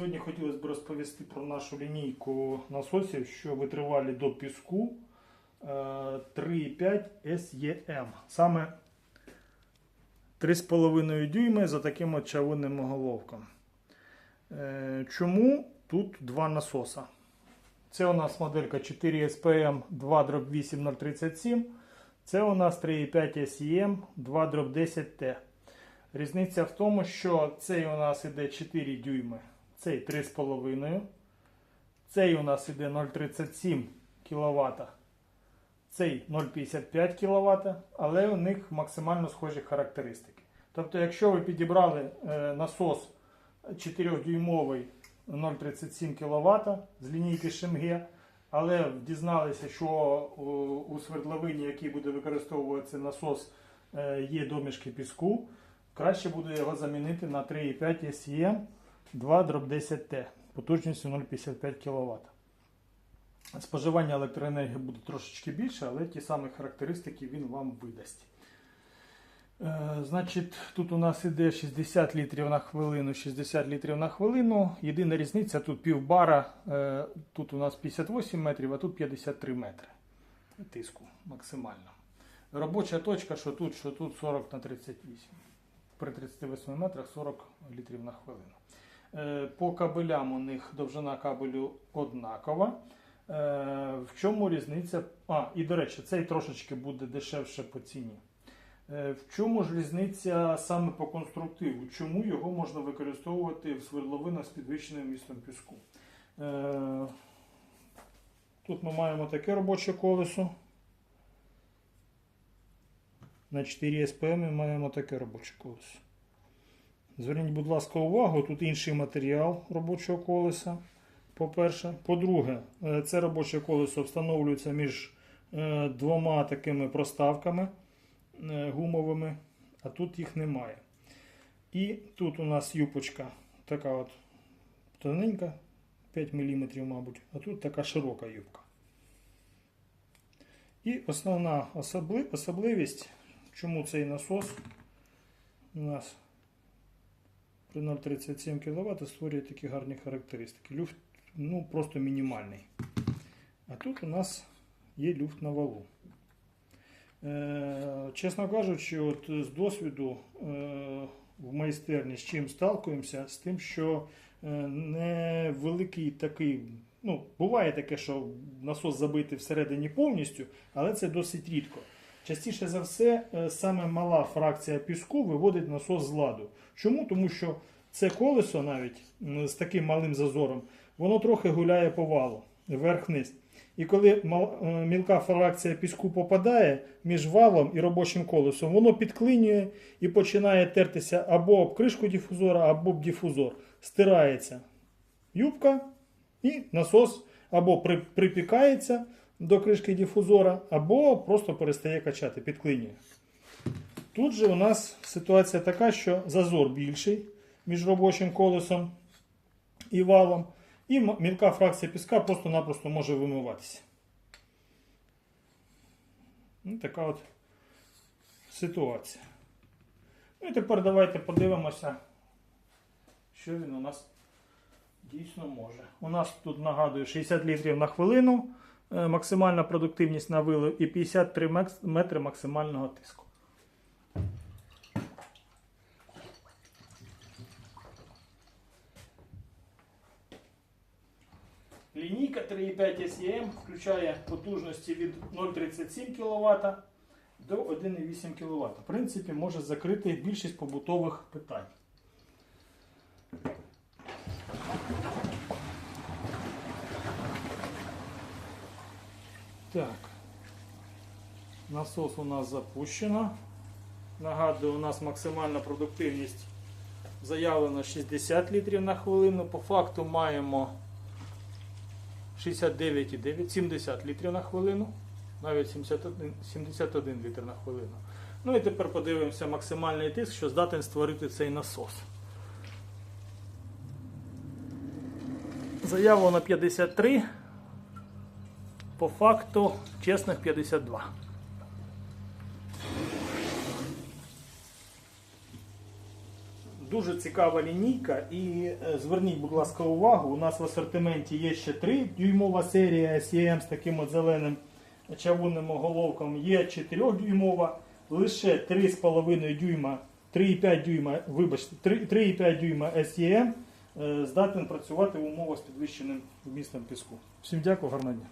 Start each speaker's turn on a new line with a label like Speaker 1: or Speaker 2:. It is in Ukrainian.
Speaker 1: Сьогодні хотілося б розповісти про нашу лінійку насосів, що витривалі до піску е, 3,5 SEM. Саме 3,5 дюйми за таким от оголовком. Е, Чому тут два насоса? Це у нас моделька 4 SPM 2 8037. Це у нас 3,5 SEM 2 10T. Різниця в тому, що цей у нас іде 4 дюйми, цей 3,5. Цей у нас іде 0,37 кВт. Цей 0,55 кВт, але у них максимально схожі характеристики. Тобто, якщо ви підібрали е, насос 4-дюймовий 0,37 кВт з лінійки Шемге, але дізналися, що у, у свердловині, який буде використовуватися насос, е, є домішки піску, краще буде його замінити на 3,5 SEM 2 10T потужністю 0,55 кВт. Споживання електроенергії буде трошечки більше, але ті самі характеристики він вам видасть. Е, Значить, тут у нас іде 60 літрів на хвилину, 60 літрів на хвилину. Єдина різниця тут пів бара. е, Тут у нас 58 метрів, а тут 53 метри тиску максимально. Робоча точка, що тут, що тут 40 на 38. При 38 метрах 40 літрів на хвилину. Е, По кабелям у них довжина кабелю однакова. Е, В чому різниця? А, і до речі, цей трошечки буде дешевше по ціні. Е, В чому ж різниця саме по конструктиву? Чому його можна використовувати в свердловинах з підвищеним містом піску? Тут ми маємо таке робоче колесо. На 4 СПМ ми маємо таке робоче колесо. Зверніть, будь ласка, увагу, тут інший матеріал робочого колеса. По-перше. По-друге, е, це робоче колесо встановлюється між е, двома такими проставками е, гумовими, а тут їх немає. І тут у нас юпочка така от тоненька, 5 мм, мабуть, а тут така широка юбка. І основна особливість, чому цей насос у нас при 0,37 кВт створює такі гарні характеристики. Люфт ну, просто мінімальний. А тут у нас є люфт на валу. Е, чесно кажучи, от з досвіду е, в майстерні з чим сталкуємося, з тим, що е, невеликий такий, ну, буває таке, що насос забитий всередині повністю, але це досить рідко. Частіше за все, е, саме мала фракція піску виводить насос з ладу. Чому? Тому що це колесо навіть з таким малим зазором, воно трохи гуляє по валу вверх-вниз. І коли е, мілка фракція піску попадає між валом і робочим колесом, воно підклинює і починає тертися або об кришку дифузора, або об дифузор. Стирається юбка, і насос або припікається до кришки дифузора, або просто перестає качати, підклинює. Тут же у нас ситуація така, що зазор більший між робочим колесом і валом, і мілка фракція піска просто-напросто може вимиватися. Ну, така от ситуація. Ну і тепер давайте подивимося, що він у нас дійсно може. У нас тут нагадую 60 літрів на хвилину, максимальна продуктивність на вилив і 53 метри максимального тиску. Лінійка 3,5 SEM включає потужності від 0,37 кВт до 1,8 кВт. В принципі, може закрити більшість побутових питань. Так. Насос у нас запущено. Нагадую, у нас максимальна продуктивність заявлена 60 літрів на хвилину. По факту маємо 69,9, 70 літрів на хвилину, навіть 71, 71 літр на хвилину. Ну і тепер подивимося максимальний тиск, що здатен створити цей насос. Заявлено 53, по факту чесних 52. Дуже цікава лінійка. І е, зверніть, будь ласка, увагу. У нас в асортименті є ще 3 дюймова серія SEM з таким от зеленим чавунним оголовком. Є 4 дюймова, лише 3,5 дюйма, 3,5 дюйма, вибачте, 3,5 дюйма SEM е, здатен працювати в умовах з підвищеним вмістом піску. Всім дякую, гарного дня.